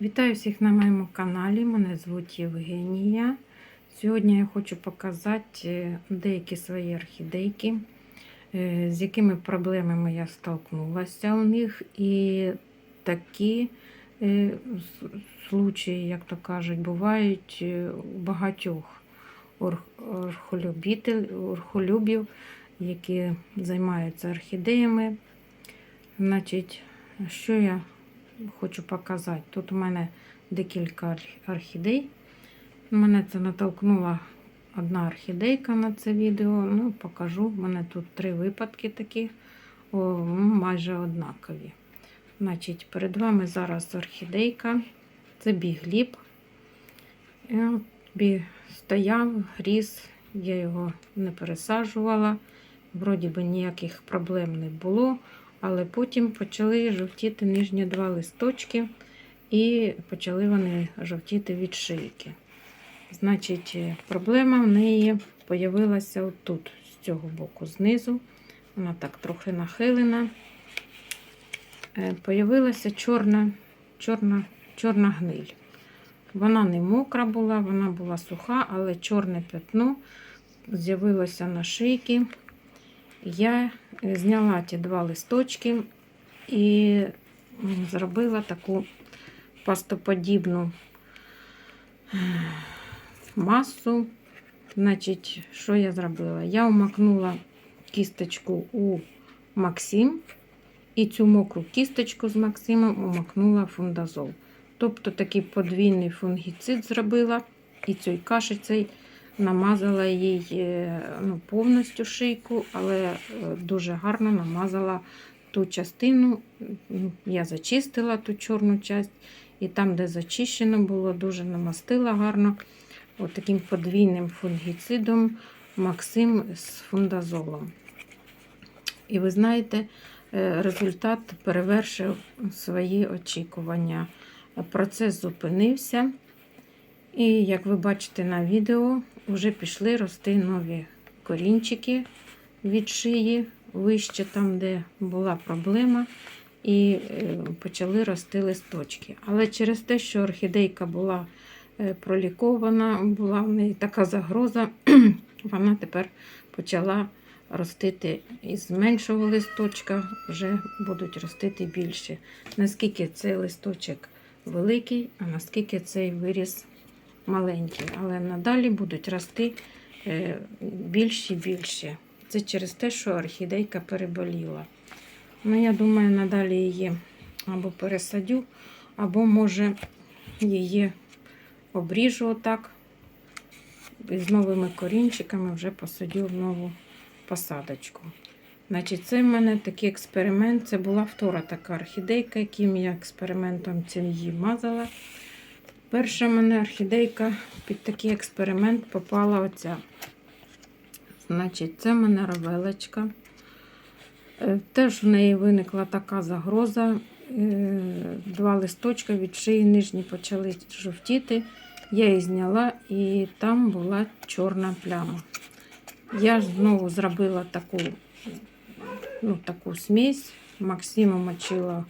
Вітаю всіх на моєму каналі. Мене звуть Євгенія. Сьогодні я хочу показати е, деякі свої орхідейки, е, з якими проблемами я столкнулася у них. І такі е, случаї, як то кажуть, бувають у багатьох орхолюбів, які займаються орхідеями. Значить, що я хочу показати. Тут у мене декілька орхідей. Мене це натолкнула одна орхідейка на це відео. Ну, покажу. У мене тут три випадки такі, о, майже однакові. Значить, перед вами зараз орхідейка. Це бігліб. Бі стояв, ріс, я його не пересаджувала. Вроді би ніяких проблем не було. Але потім почали жовтіти нижні два листочки, і почали вони жовтіти від шийки. Значить, е, проблема в неї появилася отут, з цього боку, знизу. Вона так трохи нахилена. Е, Появилася чорна, чорна, чорна гниль. Вона не мокра була, вона була суха, але чорне пятно з'явилося на шийці. Я зняла ті два листочки і зробила таку пастоподібну е, масу. Значить, що я зробила? Я умакнула кісточку у Максим і цю мокру кісточку з Максимом умакнула фундазол. Тобто такий подвійний фунгіцид зробила і цією кашицею намазала їй е, ну, повністю шийку, але е, дуже гарно намазала ту частину. Ну, Я зачистила ту чорну часть, і там, де зачищено було, дуже намастила гарно от таким подвійним фунгіцидом Максим з фундазолом. І ви знаєте, е, результат перевершив свої очікування. Процес зупинився. І як ви бачите на відео, вже пішли рости нові корінчики від шиї, вище там, де була проблема, і е, почали рости листочки. Але через те, що орхідейка була е, пролікована, була в неї така загроза, вона тепер почала ростити із меншого листочка, вже будуть ростити більше. Наскільки цей листочок великий, а наскільки цей виріс маленькі, але надалі будуть рости е, більші і більші. Це через те, що орхідейка переболіла. Ну, я думаю, надалі її або пересадю, або, може, її обріжу отак. І з новими корінчиками вже посадю в нову посадочку. Значить, це в мене такий експеримент. Це була втора така орхідейка, яким я експериментом цим її мазала. Перша мене орхідейка під такий експеримент попала оця. Значить, це мене равелочка. Е, Теж в неї виникла така загроза. Е, Два листочка від шиї нижні почали жовтіти. Я її зняла і там була чорна пляма. Я знову зробила таку, ну, таку смесь. Максиму мочила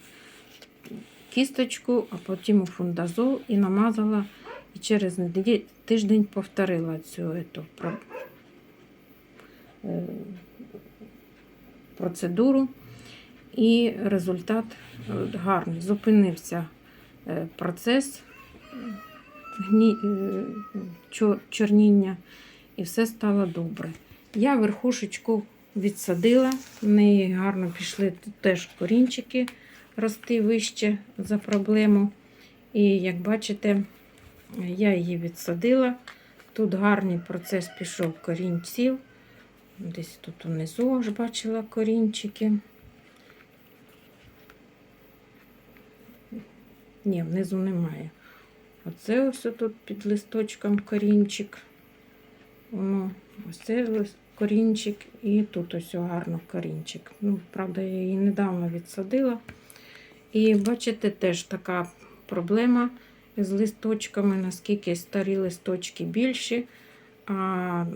кісточку, а потім у фундазол і намазала. І через тиждень повторила цю ету, е, процедуру. І результат е, гарний. Зупинився е, процес чорніння, і все стало добре. Я верхушечку відсадила, в неї гарно пішли теж корінчики рости вище за проблему. І як бачите, я її відсадила. Тут гарний процес пішов корінців. Десь тут унизу аж бачила корінчики. Ні, внизу немає. Оце ось тут під листочком корінчик. Воно, ось це корінчик і тут ось гарно корінчик. Ну, правда, я її недавно відсадила. І бачите, теж така проблема з листочками, наскільки старі листочки більші, а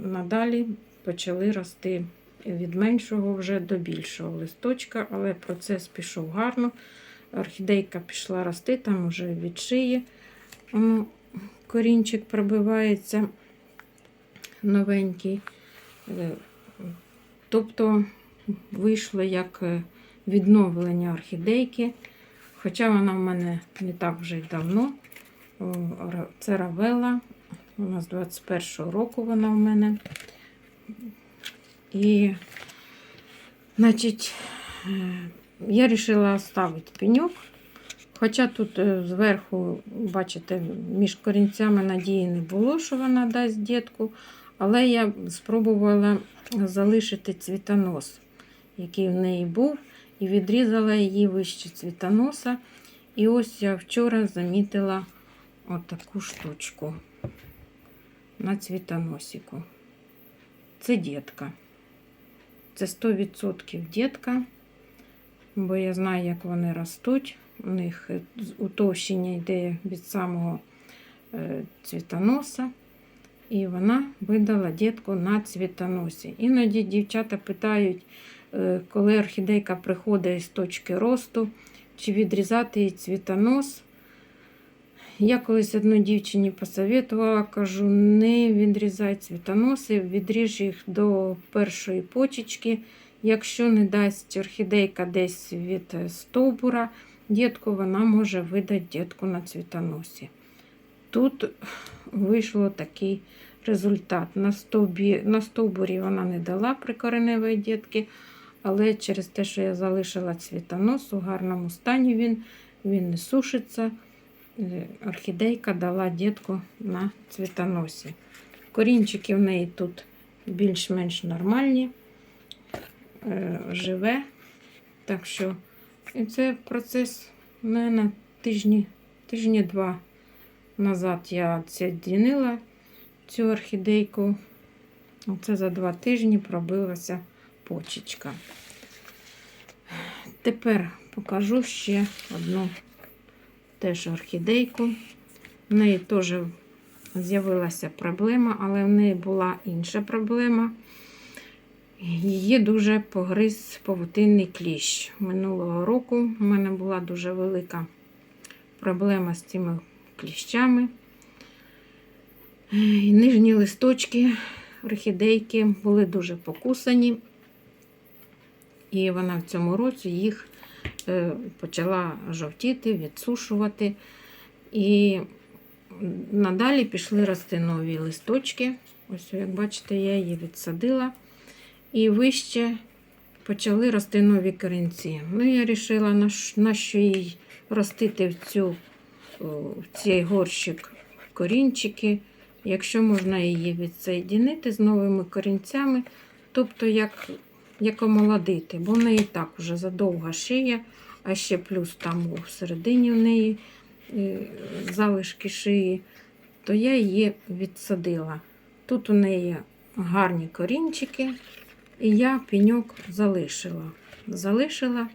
надалі почали рости від меншого вже до більшого листочка, але процес пішов гарно. орхідейка пішла рости, там уже від шиї корінчик пробивається новенький. Е, Тобто вийшло як е, відновлення орхідейки. Хоча вона в мене не так вже й давно. Це равела. У нас 21-го року вона в мене. І, значить, е, я вирішила оставити пеньок. Хоча тут е, зверху, бачите, між корінцями надії не було, що вона дасть дітку. Але я спробувала залишити цвітонос, який в неї був, і відрізала її вище цвітоноса. І ось я вчора замітила отаку штучку на цвітоносику. Це дітка. Це 100% дітка, бо я знаю, як вони ростуть. У них е, утовщення йде від самого е, цвітоноса. І вона видала дітку на цвітоносі. Іноді дівчата питають, коли орхідейка приходить з точки росту, чи відрізати їй цвітонос. Я колись одній дівчині посоветувала, кажу, не відрізай цвітоноси, відріж їх до першої почечки. Якщо не дасть орхідейка десь від е, стовбура дітку, вона може видати дітку на цвітоносі. Тут вийшло такий результат. На стовбурі вона не дала прикореневої дітки, але через те, що я залишила цвітонос у гарному стані, він, він не сушиться. Е, Орхідейка дала дітку на цвітоносі. Корінчики в неї тут більш-менш нормальні, е, живе. Так що і це процес на тижні, тижні два назад я відділила цю орхідейку. Оце за два тижні пробилася почечка. Тепер покажу ще одну теж орхідейку. В неї теж з'явилася проблема, але в неї була інша проблема. Її дуже погриз павутинний кліщ. Минулого року в мене була дуже велика проблема з цими кліщами. І Нижні листочки орхідейки були дуже покусані, і вона в цьому році їх е, почала жовтіти, відсушувати. І надалі пішли рости нові листочки. Ось, як бачите, я її відсадила. І вище почали рости нові корінці. Ну, я вирішила, на що їй ростити в, цю, в цей горщик корінчики, якщо можна її відсоєдінити з новими корінцями, тобто як, як омолодити, бо в неї так вже задовга шия, а ще плюс там всередині в неї е, залишки шиї, то я її відсадила. Тут у неї гарні корінчики, і я пеньок залишила. Залишила,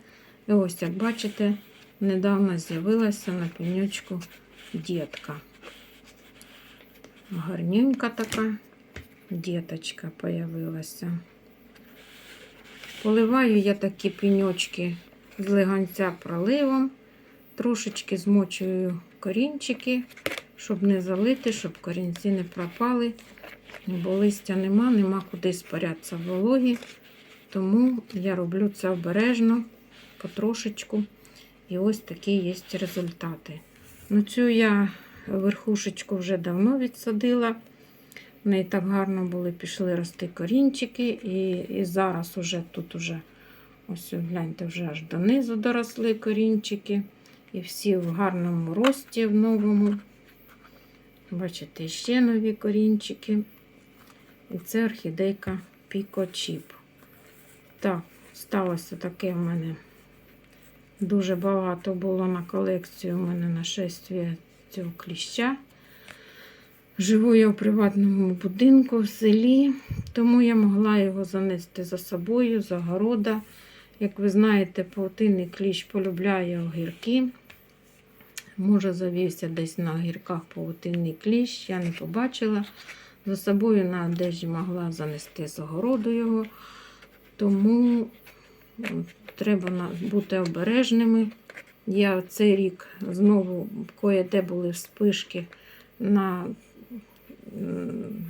і ось, як бачите, недавно з'явилася на пеньочку дітка. Гарненька така діточка появилася. Поливаю я такі пеньочки з леганця проливом, трошечки змочую корінчики, щоб не залити, щоб корінці не пропали. Бо листя нема, нема куди спарятися вологі. Тому я роблю це обережно, потрошечку. І ось такі є результати. Ну, цю я верхушечку вже давно відсадила. В неї так гарно були, пішли рости корінчики. І, і зараз уже тут уже, ось гляньте, вже аж донизу доросли корінчики. І всі в гарному рості, в новому. Бачите, ще нові корінчики. І це орхідейка Пікочіп. Так, сталося таке в мене. Дуже багато було на колекцію у мене нашествія цього кліща. Живу я в приватному будинку в селі, тому я могла його занести за собою, за города. Як ви знаєте, паутинний кліщ полюбляє огірки. Може, завівся десь на огірках паутинний кліщ, я не побачила. За собою на одежі могла занести з огороду його. Тому треба бути обережними Я цей рік знову кое-де були вспишки на,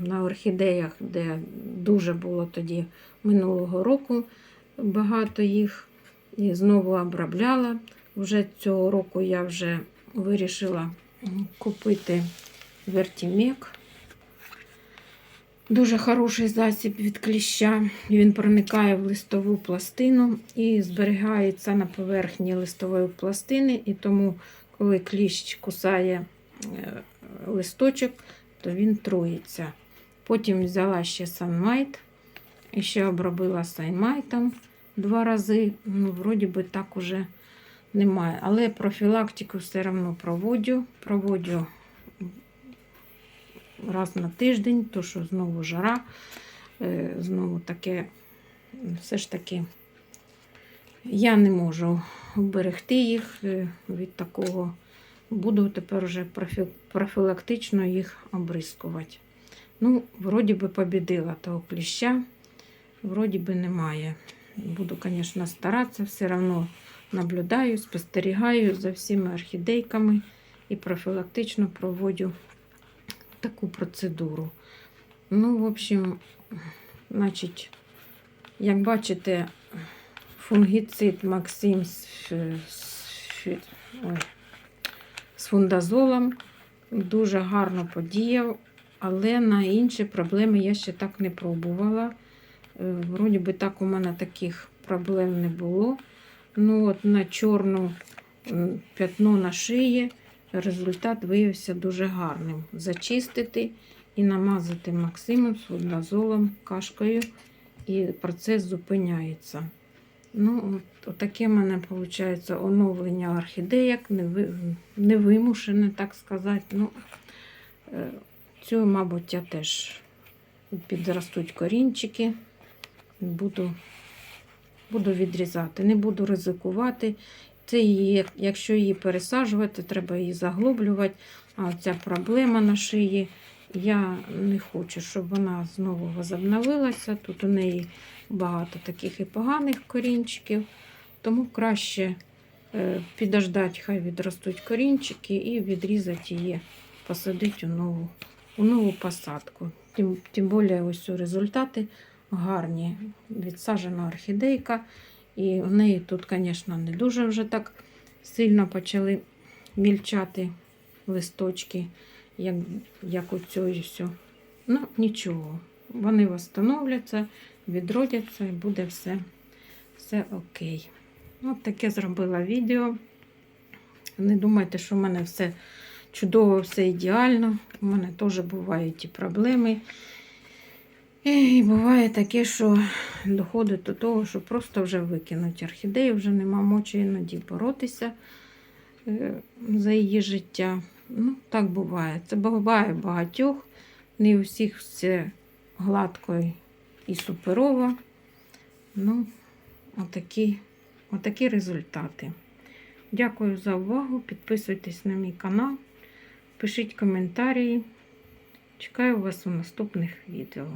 на орхідеях, де дуже було тоді минулого року багато їх. І знову обробляла. Вже цього року я вже вирішила купити вертімек. Дуже хороший засіб від кліща. Він проникає в листову пластину і зберігається на поверхні листової пластини. І тому, коли кліщ кусає е, листочок, то він труїться. Потім взяла ще санмайт і ще обробила сайнмайтом два рази. Ну, вроді би так уже немає. Але профілактику все одно проводжу. Проводжу раз на тиждень, то що знову жара, е, знову таке, все ж таки, я не можу вберегти їх е, від такого. Буду тепер вже профілактично їх обрискувати. Ну, вроді би побідила того кліща, вроді би немає. Буду, звісно, старатися, все одно наблюдаю, спостерігаю за всіма орхідейками і профілактично проводжу таку процедуру. Ну, в общем, значить, як бачите, фунгіцид Максим ой, з фундазолом дуже гарно подіяв, але на інші проблеми я ще так не пробувала. Е, Вроді би так у мене таких проблем не було. Ну, от на чорну п'ятно на шиї результат виявився дуже гарним. Зачистити і намазати максимум з фундазолом, кашкою, і процес зупиняється. Ну, от, отаке в мене виходить оновлення орхідеяк, неви- невимушене, так сказати. Ну, е, цю, мабуть, я теж підростуть корінчики. Буду, буду відрізати, не буду ризикувати. Це її, якщо її пересаджувати, треба її заглублювати. А ця проблема на шиї, я не хочу, щоб вона знову возобновилася. Тут у неї багато таких і поганих корінчиків, тому краще е, підождати, хай відростуть корінчики і відрізати її, посадити у нову, у нову посадку. Тим, тим більше ось результати гарні. Відсаджена орхідейка. І в неї тут, звісно, не дуже вже так сильно почали мільчати листочки, як, як у все. Ну, нічого. Вони встановляться, відродяться і буде все, все окей. От таке зробила відео. Не думайте, що в мене все чудово, все ідеально. У мене теж бувають і проблеми. І буває таке, що доходить до того, що просто вже викинуть орхідею, вже нема мочі іноді боротися е, за її життя. Ну, так буває. Це буває багатьох, не у всіх все гладко і суперово. Ну, отакі, отакі результати. Дякую за увагу. Підписуйтесь на мій канал, пишіть коментарі. Чекаю вас у наступних відео.